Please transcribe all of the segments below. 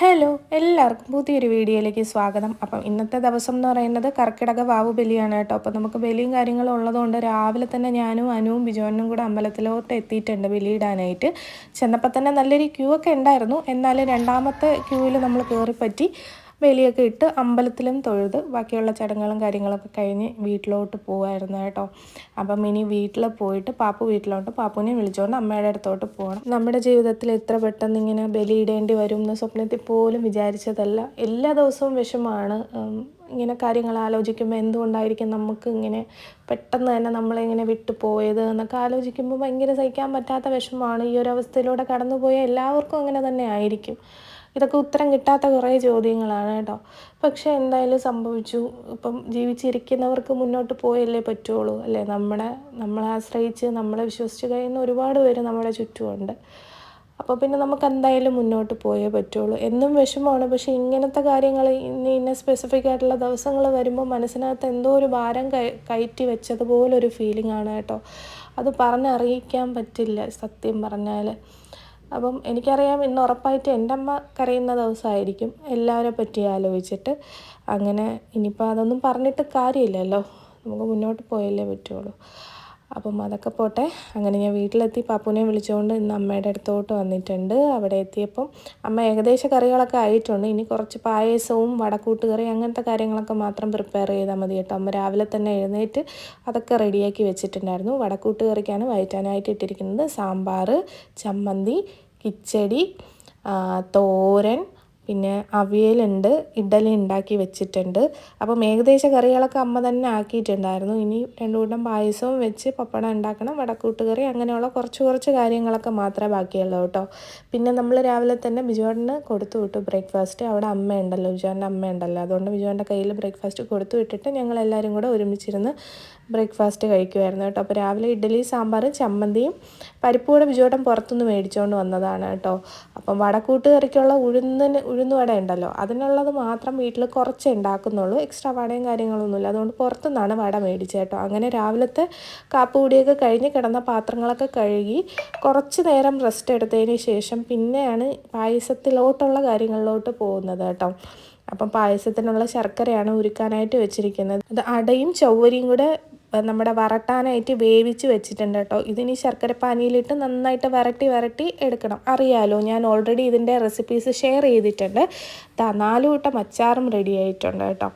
Hello എല്ലാവർക്കും പുതിയൊരു വീഡിയോയിലേക്ക് സ്വാഗതം. അപ്പം ഇന്നത്തെ ദിവസം എന്ന് പറയുന്നത് കർക്കിടക വാവ് ബലിയാണ് കേട്ടോ. അപ്പം നമുക്ക് ബലിയും കാര്യങ്ങളും ഉള്ളതുകൊണ്ട് രാവിലെ തന്നെ ഞാനും അനുവും ബിജോനും കൂടെ അമ്പലത്തിലോട്ട് എത്തിയിട്ടുണ്ട് ബലിയിടാനായിട്ട്. ചെന്നപ്പോൾ തന്നെ നല്ലൊരു ക്യൂ ഒക്കെ ഉണ്ടായിരുന്നു. എന്നാലും രണ്ടാമത്തെ ക്യൂവിൽ നമ്മൾ കയറിപ്പറ്റി ബലിയൊക്കെ ഇട്ട് അമ്പലത്തിലും തൊഴുത് ബാക്കിയുള്ള ചടങ്ങുകളും കാര്യങ്ങളൊക്കെ കഴിഞ്ഞ് വീട്ടിലോട്ട് പോവായിരുന്നു കേട്ടോ. അപ്പം ഇനി വീട്ടിൽ പോയിട്ട് പാപ്പു വീട്ടിലോട്ട് പാപ്പുവിനെ വിളിച്ചുകൊണ്ട് അമ്മയുടെ അടുത്തോട്ട് പോകണം നമ്മുടെ ജീവിതത്തിൽ എത്ര പെട്ടെന്ന് ഇങ്ങനെ ബലിയിടേണ്ടി വരും എന്ന് സ്വപ്നത്തിൽ പോലും വിചാരിച്ചതല്ല. എല്ലാ ദിവസവും വിഷമാണ്. ഇങ്ങനെ കാര്യങ്ങൾ ആലോചിക്കുമ്പോൾ എന്തുകൊണ്ടായിരിക്കും നമുക്ക് ഇങ്ങനെ പെട്ടെന്ന് തന്നെ നമ്മളിങ്ങനെ വിട്ടു പോയത് എന്നൊക്കെ ആലോചിക്കുമ്പോൾ ഭയങ്കര സഹിക്കാൻ പറ്റാത്ത വിഷമമാണ് ഈ ഒരു അവസ്ഥയിലൂടെ കടന്നുപോയ എല്ലാവർക്കും അങ്ങനെ തന്നെ ആയിരിക്കും. ഇതൊക്കെ ഉത്തരം കിട്ടാത്ത കുറേ ചോദ്യങ്ങളാണ് കേട്ടോ. പക്ഷേ എന്തായാലും സംഭവിച്ചു. ഇപ്പം ജീവിച്ചിരിക്കുന്നവർക്ക് മുന്നോട്ട് പോയല്ലേ പറ്റുള്ളൂ അല്ലേ? നമ്മളെ നമ്മളെ ആശ്രയിച്ച് നമ്മളെ വിശ്വസിച്ച് കഴിയുന്ന ഒരുപാട് പേര് നമ്മുടെ ചുറ്റുമുണ്ട്. അപ്പോൾ പിന്നെ നമുക്ക് എന്തായാലും മുന്നോട്ട് പോയേ പറ്റുള്ളൂ. എന്നും വിഷമമാണ്. പക്ഷേ ഇങ്ങനത്തെ കാര്യങ്ങൾ ഇന്ന ഇന്ന സ്പെസിഫിക് ആയിട്ടുള്ള ദിവസങ്ങൾ വരുമ്പോൾ മനസ്സിനകത്ത് എന്തോ ഒരു ഭാരം കയ കയറ്റി വെച്ചതുപോലൊരു ഫീലിംഗ് ആണ് കേട്ടോ. അത് പറഞ്ഞറിയിക്കാൻ പറ്റില്ല സത്യം പറഞ്ഞാൽ അപ്പം എനിക്കറിയാം ഇന്ന് ഉറപ്പായിട്ട് എന്റെ അമ്മ കരയുന്ന ദിവസമായിരിക്കും എല്ലാവരെ പറ്റി ആലോചിച്ചിട്ട്. അങ്ങനെ ഇനിയിപ്പോൾ അതൊന്നും പറഞ്ഞിട്ട് കാര്യമില്ലല്ലോ. നമുക്ക് മുന്നോട്ട് പോയല്ലേ പറ്റുള്ളൂ. അപ്പം അതൊക്കെ പോട്ടെ. അങ്ങനെ ഞാൻ വീട്ടിലെത്തി പാപ്പുവിനെ വിളിച്ചുകൊണ്ട് ഇന്ന് അമ്മയുടെ അടുത്തോട്ട് വന്നിട്ടുണ്ട്. അവിടെ എത്തിയപ്പം അമ്മ ഏകദേശം കറികളൊക്കെ ആയിട്ടുണ്ട്. ഇനി കുറച്ച് പായസവും വടക്കൂട്ടുകറി അങ്ങനത്തെ കാര്യങ്ങളൊക്കെ മാത്രം പ്രിപ്പയർ ചെയ്താൽ മതി കേട്ടോ. അമ്മ രാവിലെ തന്നെ എഴുന്നേറ്റ് അതൊക്കെ റെഡിയാക്കി വെച്ചിട്ടുണ്ടായിരുന്നു. വടക്കൂട്ട് കറിക്കാണ് വയറ്റാനായിട്ട് ഇട്ടിരിക്കുന്നത്. സാമ്പാർ ചമ്മന്തി കിച്ചടി തോരൻ പിന്നെ അവിയലുണ്ട് ഇഡലി ഉണ്ടാക്കി വെച്ചിട്ടുണ്ട്. അപ്പം ഏകദേശ കറികളൊക്കെ അമ്മ തന്നെ ആക്കിയിട്ടുണ്ടായിരുന്നു. ഇനി രണ്ടു കൂട്ടം പായസവും വെച്ച് പപ്പടം ഉണ്ടാക്കണം വടക്കൂട്ടുകറി അങ്ങനെയുള്ള കുറച്ച് കുറച്ച് കാര്യങ്ങളൊക്കെ മാത്രമേ ബാക്കിയുള്ളൂ കേട്ടോ. പിന്നെ നമ്മൾ രാവിലെ തന്നെ ബിജുവേട്ടന് കൊടുത്തു വിട്ടു ബ്രേക്ക്ഫാസ്റ്റ് അവിടെ അമ്മ ഉണ്ടല്ലോ ബിജുവേട്ടന്റെ അമ്മ ഉണ്ടല്ലോ. അതുകൊണ്ട് ബിജുവേട്ടന്റെ കയ്യിൽ ബ്രേക്ക്ഫാസ്റ്റ് കൊടുത്തു വിട്ടിട്ട് ഞങ്ങൾ എല്ലാവരും കൂടെ ഒരുമിച്ചിരുന്ന് ബ്രേക്ക്ഫാസ്റ്റ് കഴിക്കുമായിരുന്നു കേട്ടോ. അപ്പോൾ രാവിലെ ഇഡ്ഡലി സാമ്പാർ ചമ്മന്തിയും പരിപ്പ് കൂടെ ബിജുവേട്ടൻ പുറത്തുനിന്ന് മേടിച്ചുകൊണ്ട് വന്നതാണ് കേട്ടോ. അപ്പം വടക്കൂട്ടുകറിക്കുള്ള ഉഴുന്നിന് ഉഴുന്ന് വട ഉണ്ടല്ലോ. അതിനുള്ളത് മാത്രം വീട്ടിൽ കുറച്ച് ഉണ്ടാക്കുന്നുള്ളൂ. എക്സ്ട്രാ വടയും കാര്യങ്ങളൊന്നുമില്ല. അതുകൊണ്ട് പുറത്തുനിന്നാണ് വട മേടിച്ചത് കേട്ടോ. അങ്ങനെ രാവിലത്തെ കാപ്പുകൂടിയൊക്കെ കഴിഞ്ഞ് കിടന്ന പാത്രങ്ങളൊക്കെ കഴുകി കുറച്ച് നേരം റെസ്റ്റ് എടുത്തതിന് ശേഷം പിന്നെയാണ് പായസത്തിലോട്ടുള്ള കാര്യങ്ങളിലോട്ട് പോകുന്നത് കേട്ടോ. അപ്പം പായസത്തിനുള്ള ശർക്കരയാണ് ഉരുക്കാനായിട്ട് വെച്ചിരിക്കുന്നത്. അത് അടയും ചൊവ്വരിയും കൂടെ നമ്മുടെ വറട്ടാനായിട്ട് വേവിച്ച് വെച്ചിട്ടുണ്ട് കേട്ടോ. ഇതിനി ശർക്കര പാനിയിലിട്ട് നന്നായിട്ട് വരട്ടി വരട്ടി എടുക്കണം. അറിയാലോ ഞാൻ ഓൾറെഡി ഇതിന്റെ റെസിപ്പീസ് ഷെയർ ചെയ്തിട്ടുണ്ട്. നാല് കൂട്ടം അച്ചാറും റെഡി ആയിട്ടുണ്ട് കേട്ടോ.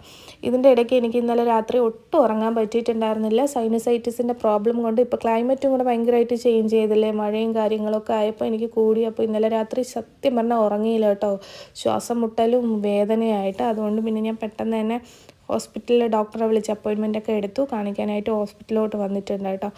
ഇതിന്റെ ഇടയ്ക്ക് എനിക്ക് ഇന്നലെ രാത്രി ഒട്ടും ഉറങ്ങാൻ പറ്റിയിട്ടുണ്ടായിരുന്നില്ല. സൈനസൈറ്റിസിന്റെ പ്രോബ്ലം കൊണ്ട് ഇപ്പോൾ ക്ലൈമറ്റും കൂടെ ഭയങ്കരമായിട്ട് ചേഞ്ച് ചെയ്തില്ലേ? മഴയും കാര്യങ്ങളൊക്കെ ആയപ്പോൾ എനിക്ക് കൂടി. അപ്പോൾ ഇന്നലെ രാത്രി സത്യം പറഞ്ഞാൽ ഉറങ്ങിയില്ല കേട്ടോ. ശ്വാസം മുട്ടലും വേദനയായിട്ട്. അതുകൊണ്ട് പിന്നെ ഞാൻ പെട്ടെന്ന് തന്നെ ഹോസ്പിറ്റലിൽ ഡോക്ടറെ വിളിച്ച് അപ്പോയിൻമെന്റ് ഒക്കെ എടുത്തു. കാണിക്കാനായിട്ട് ഹോസ്പിറ്റലിലോട്ട് വന്നിട്ടുണ്ട് കേട്ടോ.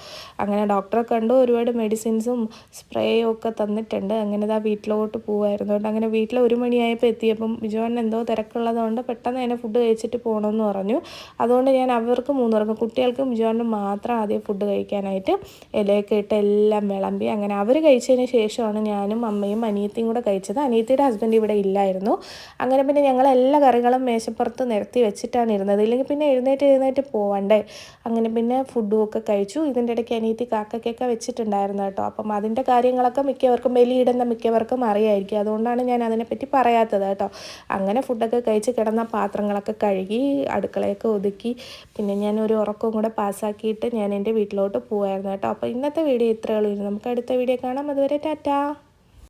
അങ്ങനെ ഡോക്ടറെ കണ്ടു. ഒരുപാട് മെഡിസിൻസും സ്പ്രേയും ഒക്കെ തന്നിട്ടുണ്ട്. അങ്ങനെ ഇതാ വീട്ടിലോട്ട് പോകുമായിരുന്നു കേട്ടോ അങ്ങനെ വീട്ടിൽ ഒരു മണിയായപ്പോൾ എത്തിയപ്പം ബിജോൻ എന്തോ തിരക്കുള്ളതുകൊണ്ട് പെട്ടെന്ന് തന്നെ ഫുഡ് കഴിച്ചിട്ട് പോകണമെന്ന് പറഞ്ഞു. അതുകൊണ്ട് ഞാൻ അവർക്ക് മൂന്ന് മൂന്നുപേർക്കും കുട്ടികൾക്കും ബിജോനും മാത്രം ആദ്യം ഫുഡ് കഴിക്കാനായിട്ട് ഇലയൊക്കെ ഇട്ട് എല്ലാം വിളമ്പി അങ്ങനെ അവർ കഴിച്ചതിന് ശേഷമാണ് ഞാനും അമ്മയും അനിയത്തിയും കൂടെ കഴിച്ചത്. അനിയത്തിയുടെ ഹസ്ബൻഡ് ഇവിടെ ഇല്ലായിരുന്നു. അങ്ങനെ പിന്നെ ഞങ്ങൾ എല്ലാ കറികളും മേശപ്പുറത്ത് നിരത്തി വെച്ചിട്ടാണ് ഇരുന്നത്. ഇല്ലെങ്കിൽ പിന്നെ എഴുന്നേറ്റ് എഴുന്നേറ്റ് പോവണ്ടേ. അങ്ങനെ പിന്നെ ഫുഡും ഒക്കെ കഴിച്ചു. ഇതിന്റെ ഇടയ്ക്ക് അനിയത്തി കാക്കയ്ക്കൊക്കെ വെച്ചിട്ടുണ്ടായിരുന്നു കേട്ടോ. അപ്പം അതിന്റെ കാര്യങ്ങളൊക്കെ മിക്കവർക്കും ബലിയിടുന്ന മിക്കവർക്കും അറിയായിരിക്കും. അതുകൊണ്ടാണ് ഞാൻ അതിനെപ്പറ്റി പറയാത്തത് കേട്ടോ. അങ്ങനെ ഫുഡൊക്കെ കഴിച്ച് കിടന്ന പാത്രങ്ങളൊക്കെ കഴുകി അടുക്കളയൊക്കെ ഒതുക്കി. പിന്നെ ഞാൻ ഒരു ഉറക്കവും കൂടെ പാസ്സാക്കിയിട്ട് ഞാൻ എന്റെ വീട്ടിലോട്ട് പോവായിരുന്നു കേട്ടോ. അപ്പോൾ ഇന്നത്തെ വീഡിയോ ഇത്രയേ ഉള്ളൂ. നമുക്ക് അടുത്ത വീഡിയോ കാണാം. അതുവരെ ടാറ്റാ.